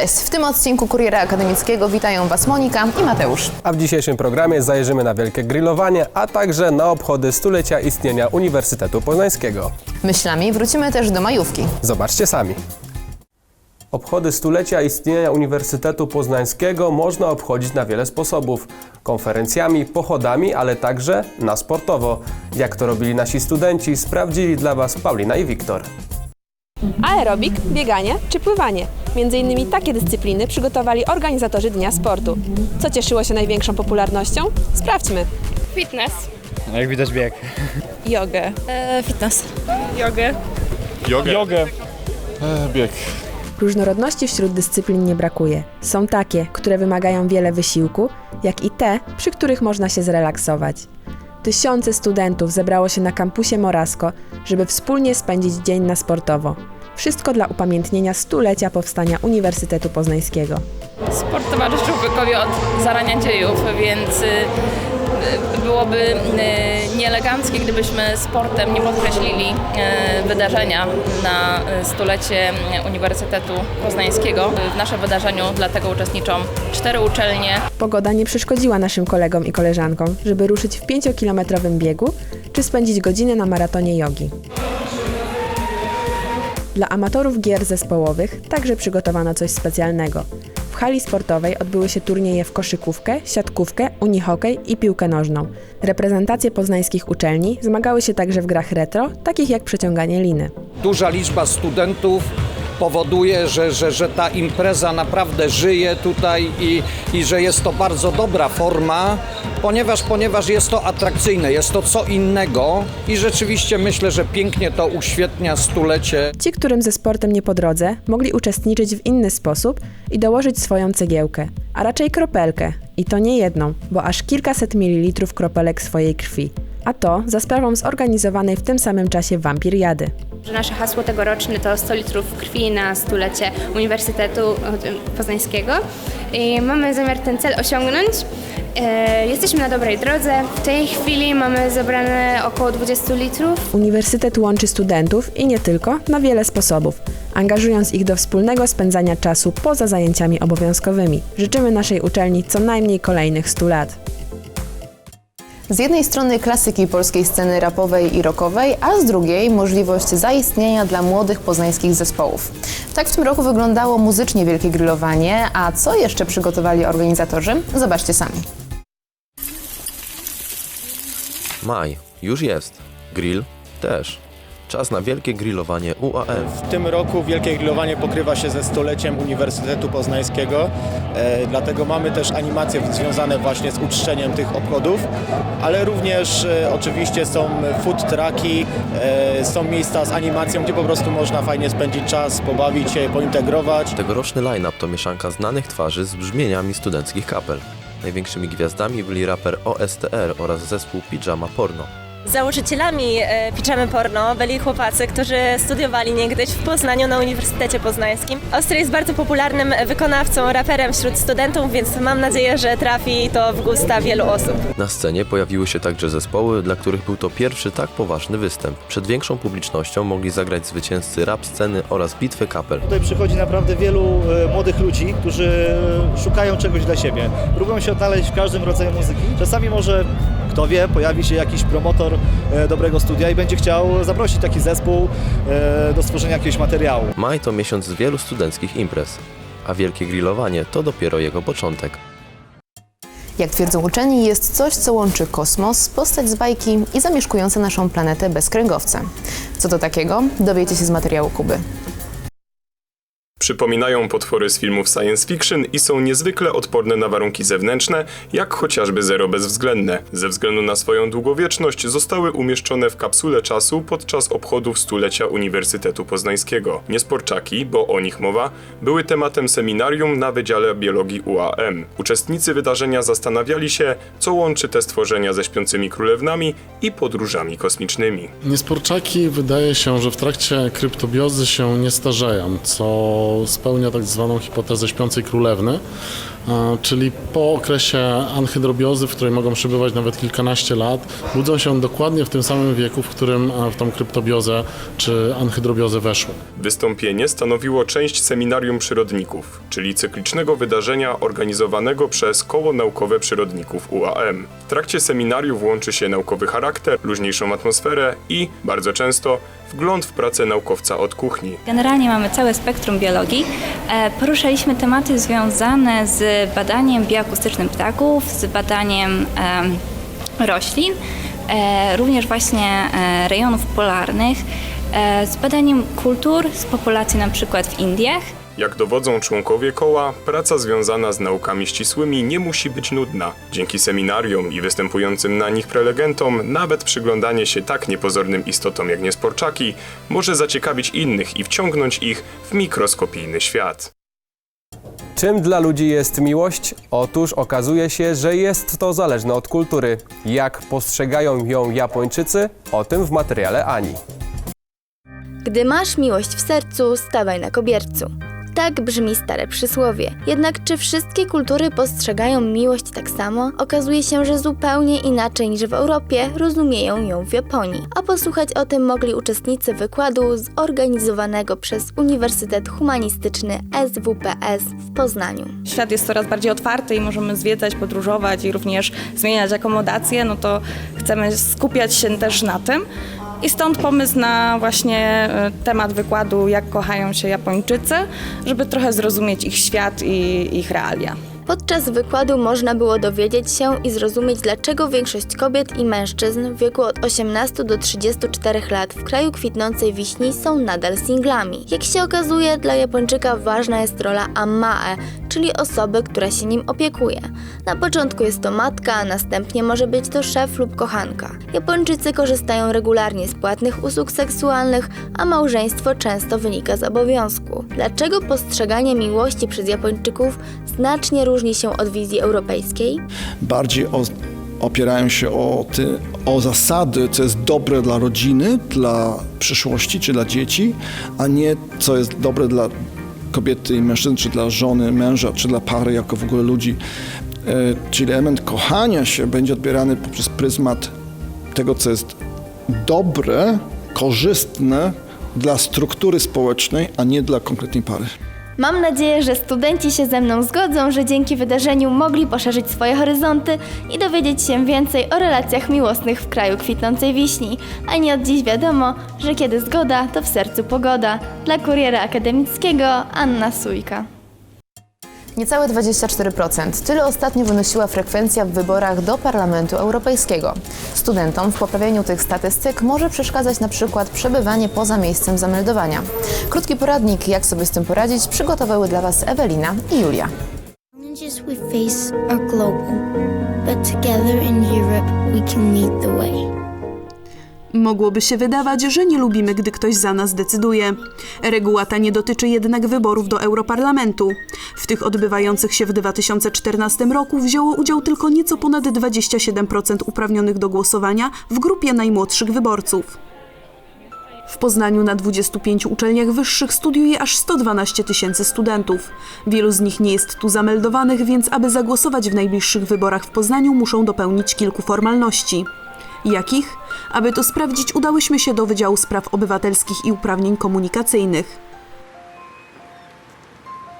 Cześć, w tym odcinku Kuriera Akademickiego witają Was Monika i Mateusz. A w dzisiejszym programie zajrzymy na wielkie grillowanie, a także na obchody stulecia istnienia Uniwersytetu Poznańskiego. Myślami wrócimy też do majówki. Zobaczcie sami. Obchody stulecia istnienia Uniwersytetu Poznańskiego można obchodzić na wiele sposobów. Konferencjami, pochodami, ale także na sportowo. Jak to robili nasi studenci, sprawdzili dla Was Paulina i Wiktor. Aerobik, bieganie czy pływanie. Między innymi takie dyscypliny przygotowali organizatorzy Dnia Sportu. Co cieszyło się największą popularnością? Sprawdźmy. Fitness. No jak widać bieg. Jogę. fitness. Jogę. Jogę. E, bieg. Różnorodności wśród dyscyplin nie brakuje. Są takie, które wymagają wiele wysiłku, jak i te, przy których można się zrelaksować. Tysiące studentów zebrało się na kampusie Morasko, żeby wspólnie spędzić dzień na sportowo. Wszystko dla upamiętnienia stulecia powstania Uniwersytetu Poznańskiego. Sport towarzyszył wiekowi od zarania dziejów, więc y, y, byłoby y, nieeleganckie, gdybyśmy sportem nie podkreślili y, wydarzenia na y, stulecie Uniwersytetu Poznańskiego. W naszym wydarzeniu dlatego uczestniczą cztery uczelnie, Pogoda nie przeszkodziła naszym kolegom i koleżankom, żeby ruszyć w 5-kilometrowym biegu czy spędzić godzinę na maratonie jogi. Dla amatorów gier zespołowych także przygotowano coś specjalnego. W hali sportowej odbyły się turnieje w koszykówkę, siatkówkę, unihokej i piłkę nożną. Reprezentacje poznańskich uczelni zmagały się także w grach retro, takich jak przeciąganie liny. duża liczba studentów powoduje, że, że, że ta impreza naprawdę żyje tutaj i, i że jest to bardzo dobra forma, ponieważ, ponieważ jest to atrakcyjne, jest to co innego i rzeczywiście myślę, że pięknie to uświetnia stulecie Ci, którym ze sportem nie po drodze, mogli uczestniczyć w inny sposób i dołożyć swoją cegiełkę, a raczej kropelkę. I to nie jedną, bo aż kilkaset mililitrów kropelek swojej krwi. A to za sprawą zorganizowanej w tym samym czasie wampiriady. nasze hasło tegoroczne to 100 litrów krwi na stulecie Uniwersytetu Poznańskiego. I mamy zamiar ten cel osiągnąć. E, Jesteśmy na dobrej drodze. W tej chwili mamy zebrane około 20 litrów. Uniwersytet łączy studentów i nie tylko na wiele sposobów, angażując ich do wspólnego spędzania czasu poza zajęciami obowiązkowymi. Życzymy naszej uczelni co najmniej kolejnych 100 lat. Z jednej strony klasyki polskiej sceny rapowej i rockowej, a z drugiej możliwość zaistnienia dla młodych poznańskich zespołów. Tak w tym roku wyglądało muzycznie wielkie grillowanie, a co jeszcze przygotowali organizatorzy? Zobaczcie sami. Maj już jest. Grill też. Czas na wielkie grillowanie UAM. W tym roku wielkie grillowanie pokrywa się ze stuleciem Uniwersytetu Poznańskiego, e, dlatego mamy też animacje związane właśnie z uczczeniem tych obchodów, ale również e, oczywiście są food trucki, e, są miejsca z animacją, gdzie po prostu można fajnie spędzić czas, pobawić się, pointegrować. Tegoroczny line-up to mieszanka znanych twarzy z brzmieniami studenckich kapel. Największymi gwiazdami byli raper OSTR oraz zespół Pijama Porno. Założycielami e, Piczamy Porno byli chłopacy, którzy studiowali niegdyś w Poznaniu na Uniwersytecie Poznańskim. Ostry jest bardzo popularnym wykonawcą, raperem wśród studentów, więc mam nadzieję, że trafi to w gusta wielu osób. Na scenie pojawiły się także zespoły, dla których był to pierwszy tak poważny występ. Przed większą publicznością mogli zagrać zwycięzcy rap sceny oraz bitwy kapel. Tutaj przychodzi naprawdę wielu e, młodych ludzi, którzy szukają czegoś dla siebie. Próbują się odnaleźć w każdym rodzaju muzyki. Czasami może, kto wie, pojawi się jakiś promotor e, dobrego studia i będzie chciał zaprosić taki zespół e, do stworzenia jakiegoś materiału. Maj to miesiąc wielu studenckich imprez, a wielkie grillowanie to dopiero jego początek. Jak twierdzą uczeni, jest coś, co łączy kosmos, postać z bajki i zamieszkujące naszą planetę bezkręgowce. Co to takiego? Dowiecie się z materiału Kuby. Przypominają potwory z filmów science fiction i są niezwykle odporne na warunki zewnętrzne, jak chociażby zero bezwzględne. Ze względu na swoją długowieczność zostały umieszczone w kapsule czasu podczas obchodów stulecia Uniwersytetu Poznańskiego. Niesporczaki, bo o nich mowa, były tematem seminarium na Wydziale Biologii UAM. Uczestnicy wydarzenia zastanawiali się, co łączy te stworzenia ze śpiącymi królewnami i podróżami kosmicznymi. Niesporczaki wydaje się, że w trakcie kryptobiozy się nie starzeją, co spełnia tak zwaną hipotezę śpiącej królewny, czyli po okresie anhydrobiozy, w której mogą przebywać nawet kilkanaście lat, budzą się dokładnie w tym samym wieku, w którym e, w tą kryptobiozę czy anhydrobiozę weszły. Wystąpienie stanowiło część seminarium przyrodników, czyli cyklicznego wydarzenia organizowanego przez Koło Naukowe Przyrodników UAM. W trakcie seminariów łączy się naukowy charakter, luźniejszą atmosferę i, bardzo często, wgląd w pracę naukowca od kuchni. Generalnie mamy całe spektrum biologii. E, Poruszaliśmy tematy związane z badaniem bioakustycznym ptaków, z badaniem em, roślin, e, również właśnie e, rejonów polarnych, e, z badaniem kultur, z populacji na przykład w Indiach. Jak dowodzą członkowie koła, praca związana z naukami ścisłymi nie musi być nudna. Dzięki seminarium i występującym na nich prelegentom, nawet przyglądanie się tak niepozornym istotom jak niesporczaki może zaciekawić innych i wciągnąć ich w mikroskopijny świat. Czym dla ludzi jest miłość? Otóż okazuje się, że jest to zależne od kultury. Jak postrzegają ją Japończycy? O tym w materiale Ani. Gdy masz miłość w sercu, stawaj na kobiercu. Tak brzmi stare przysłowie. Jednak czy wszystkie kultury postrzegają miłość tak samo? Okazuje się, że zupełnie inaczej niż w Europie rozumieją ją w Japonii. A posłuchać o tym mogli uczestnicy wykładu zorganizowanego przez Uniwersytet Humanistyczny SWPS w Poznaniu. świat jest coraz bardziej otwarty i możemy zwiedzać, podróżować i również zmieniać akomodacje, no to chcemy skupiać się też na tym. I stąd pomysł na właśnie e, temat wykładu, jak kochają się Japończycy, żeby trochę zrozumieć ich świat i ich realia. Podczas wykładu można było dowiedzieć się i zrozumieć, dlaczego większość kobiet i mężczyzn w wieku od 18 do 34 lat w kraju kwitnącej wiśni są nadal singlami. Jak się okazuje, dla Japończyka ważna jest rola ammae, czyli osoby, która się nim opiekuje. Na początku jest to matka, a następnie może być to szef lub kochanka. Japończycy korzystają regularnie z płatnych usług seksualnych, a małżeństwo często wynika z obowiązku. Dlaczego postrzeganie miłości przez Japończyków znacznie różni się od wizji europejskiej? bardziej o, opierają się o, ty, o zasady, co jest dobre dla rodziny, dla przyszłości czy dla dzieci, a nie co jest dobre dla kobiety i mężczyzn, czy dla żony, męża, czy dla pary jako w ogóle ludzi. E, czyli element kochania się będzie odbierany poprzez pryzmat tego, co jest dobre, korzystne dla struktury społecznej, a nie dla konkretnej pary. Mam nadzieję, że studenci się ze mną zgodzą, że dzięki wydarzeniu mogli poszerzyć swoje horyzonty i dowiedzieć się więcej o relacjach miłosnych w kraju kwitnącej wiśni. A nie od dziś wiadomo, że kiedy zgoda, to w sercu pogoda. Dla kuriera akademickiego Anna Sujka. Niecałe 24%. Tyle ostatnio wynosiła frekwencja w wyborach do Parlamentu Europejskiego. Studentom w poprawieniu tych statystyk może przeszkadzać na przykład przebywanie poza miejscem zameldowania. Krótki poradnik, jak sobie z tym poradzić, przygotowały dla Was Ewelina i Julia. we face are global, but together in Europe we can lead the way. Mogłoby się wydawać, że nie lubimy, gdy ktoś za nas decyduje. Reguła ta nie dotyczy jednak wyborów do Europarlamentu. W tych odbywających się w 2014 roku wzięło udział tylko nieco ponad 27% uprawnionych do głosowania w grupie najmłodszych wyborców. W Poznaniu na 25 uczelniach wyższych studiuje aż 112 tysięcy studentów. Wielu z nich nie jest tu zameldowanych, więc aby zagłosować w najbliższych wyborach w Poznaniu muszą dopełnić kilku formalności. Jakich? Aby to sprawdzić, udałyśmy się do Wydziału Spraw Obywatelskich i Uprawnień Komunikacyjnych.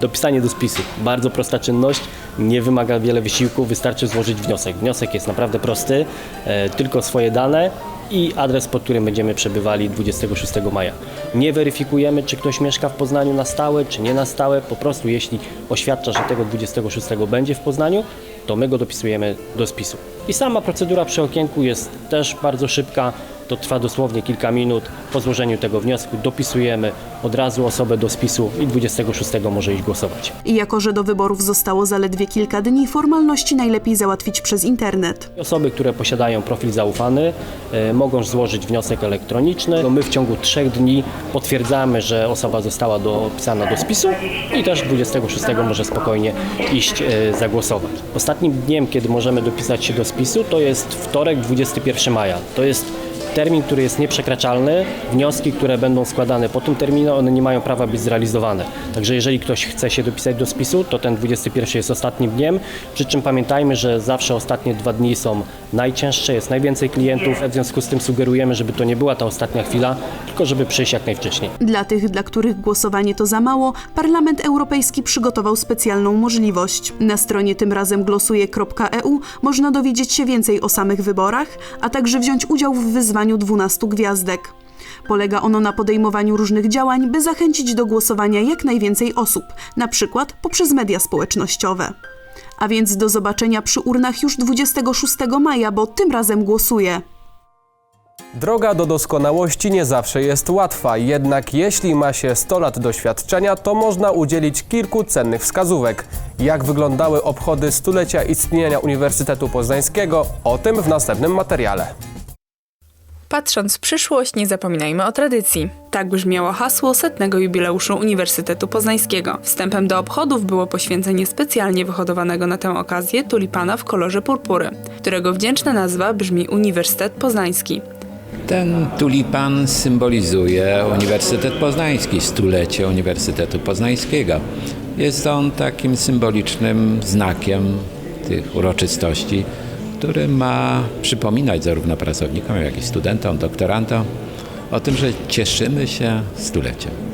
Dopisanie do spisu. Bardzo prosta czynność, nie wymaga wiele wysiłku, wystarczy złożyć wniosek. Wniosek jest naprawdę prosty, e, tylko swoje dane i adres, pod którym będziemy przebywali 26 maja. Nie weryfikujemy, czy ktoś mieszka w Poznaniu na stałe, czy nie na stałe. Po prostu jeśli oświadcza, że tego 26 będzie w Poznaniu, to my go dopisujemy do spisu. I sama procedura przy okienku jest też bardzo szybka. To trwa dosłownie kilka minut. Po złożeniu tego wniosku dopisujemy od razu osobę do spisu i 26 może iść głosować. I jako, że do wyborów zostało zaledwie kilka dni, formalności najlepiej załatwić przez internet. Osoby, które posiadają profil zaufany, e, mogą złożyć wniosek elektroniczny. No my w ciągu trzech dni potwierdzamy, że osoba została dopisana do spisu i też 26 może spokojnie iść e, zagłosować. Ostatnim dniem, kiedy możemy dopisać się do spisu, to jest wtorek 21 maja. To jest termin, który jest nieprzekraczalny, wnioski, które będą składane po tym terminie, one nie mają prawa być zrealizowane. Także jeżeli ktoś chce się dopisać do spisu, to ten 21 jest ostatnim dniem, przy czym pamiętajmy, że zawsze ostatnie dwa dni są najcięższe, jest najwięcej klientów, w związku z tym sugerujemy, żeby to nie była ta ostatnia chwila, tylko żeby przyjść jak najwcześniej. Dla tych, dla których głosowanie to za mało, Parlament Europejski przygotował specjalną możliwość. Na stronie tym razem głosuje.eu można dowiedzieć się więcej o samych wyborach, a także wziąć udział w wyzwaniu 12 gwiazdek. Polega ono na podejmowaniu różnych działań, by zachęcić do głosowania jak najwięcej osób, na przykład poprzez media społecznościowe. A więc do zobaczenia przy urnach już 26 maja, bo tym razem głosuję. Droga do doskonałości nie zawsze jest łatwa, jednak jeśli ma się 100 lat doświadczenia, to można udzielić kilku cennych wskazówek. Jak wyglądały obchody stulecia istnienia Uniwersytetu Poznańskiego, o tym w następnym materiale. Patrząc w przyszłość, nie zapominajmy o tradycji. Tak brzmiało hasło setnego jubileuszu Uniwersytetu Poznańskiego. Wstępem do obchodów było poświęcenie specjalnie wyhodowanego na tę okazję tulipana w kolorze purpury, którego wdzięczna nazwa brzmi Uniwersytet Poznański. Ten tulipan symbolizuje Uniwersytet Poznański, stulecie Uniwersytetu Poznańskiego. Jest on takim symbolicznym znakiem tych uroczystości, który ma przypominać zarówno pracownikom, jak i studentom, doktorantom o tym, że cieszymy się stuleciem.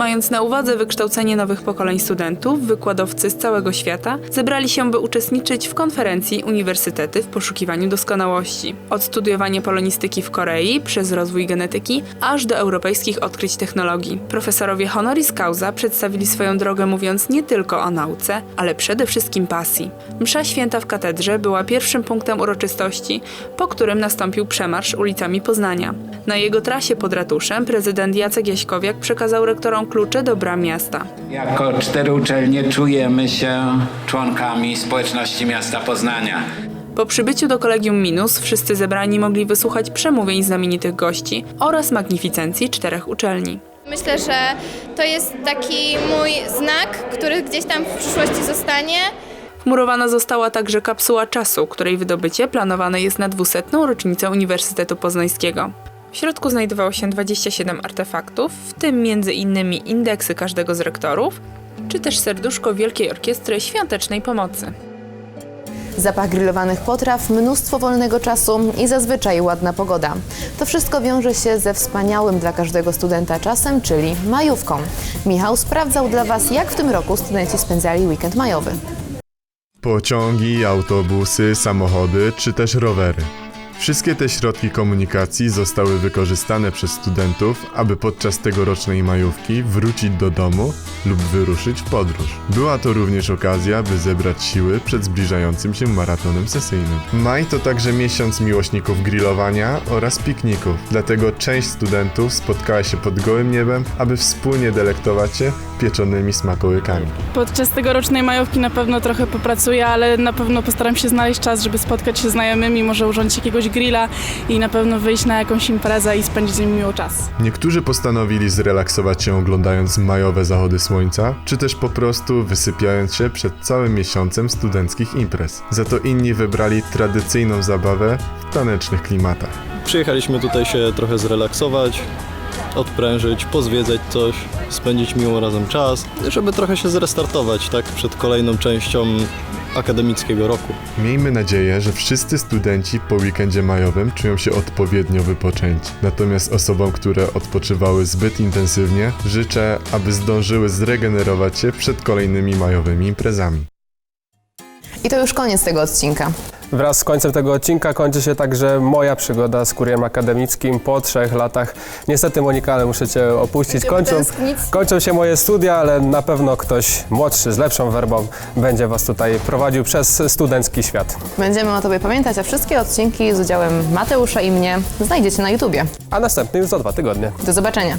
Mając na uwadze wykształcenie nowych pokoleń studentów, wykładowcy z całego świata zebrali się, by uczestniczyć w konferencji Uniwersytety w poszukiwaniu doskonałości. Od studiowania polonistyki w Korei przez rozwój genetyki, aż do europejskich odkryć technologii. Profesorowie honoris causa przedstawili swoją drogę mówiąc nie tylko o nauce, ale przede wszystkim pasji. Msza święta w katedrze była pierwszym punktem uroczystości, po którym nastąpił przemarsz ulicami Poznania. Na jego trasie pod ratuszem prezydent Jacek Jaśkowiak przekazał rektorom klucze do bram miasta. Jako cztery uczelnie czujemy się członkami społeczności miasta Poznania. Po przybyciu do Kolegium Minus wszyscy zebrani mogli wysłuchać przemówień znamienitych gości oraz magnificencji czterech uczelni. Myślę, że to jest taki mój znak, który gdzieś tam w przyszłości zostanie. Wmurowana została także kapsuła czasu, której wydobycie planowane jest na 200. rocznicę Uniwersytetu Poznańskiego. W środku znajdowało się 27 artefaktów, w tym m.in. indeksy każdego z rektorów, czy też serduszko Wielkiej Orkiestry Świątecznej Pomocy. Zapach grillowanych potraw, mnóstwo wolnego czasu i zazwyczaj ładna pogoda. To wszystko wiąże się ze wspaniałym dla każdego studenta czasem, czyli majówką. Michał sprawdzał dla Was, jak w tym roku studenci spędzali weekend majowy. Pociągi, autobusy, samochody czy też rowery. Wszystkie te środki komunikacji zostały wykorzystane przez studentów, aby podczas tegorocznej majówki wrócić do domu lub wyruszyć w podróż. Była to również okazja, by zebrać siły przed zbliżającym się maratonem sesyjnym. Maj to także miesiąc miłośników grillowania oraz pikników, dlatego część studentów spotkała się pod gołym niebem, aby wspólnie delektować się pieczonymi smakołykami. Podczas tegorocznej majówki na pewno trochę popracuję, ale na pewno postaram się znaleźć czas, żeby spotkać się z znajomymi, może urządzić jakiegoś grilla i na pewno wyjść na jakąś imprezę i spędzić z nimi miło czas. Niektórzy postanowili zrelaksować się oglądając majowe zachody słońca, czy też po prostu wysypiając się przed całym miesiącem studenckich imprez. Za to inni wybrali tradycyjną zabawę w tanecznych klimatach. Przyjechaliśmy tutaj się trochę zrelaksować, odprężyć, pozwiedzać coś, spędzić miło razem czas, żeby trochę się zrestartować, tak, przed kolejną częścią akademickiego roku. Miejmy nadzieję, że wszyscy studenci po weekendzie majowym czują się odpowiednio wypoczęci. Natomiast osobom, które odpoczywały zbyt intensywnie, życzę, aby zdążyły zregenerować się przed kolejnymi majowymi imprezami. I to już koniec tego odcinka. Wraz z końcem tego odcinka kończy się także moja przygoda z kuriem akademickim po trzech latach. Niestety Monika, ale muszę Cię opuścić. Kończą, kończą się moje studia, ale na pewno ktoś młodszy, z lepszą werbą będzie Was tutaj prowadził przez studencki świat. Będziemy o Tobie pamiętać, a wszystkie odcinki z udziałem Mateusza i mnie znajdziecie na YouTubie. A następny już za dwa tygodnie. Do zobaczenia.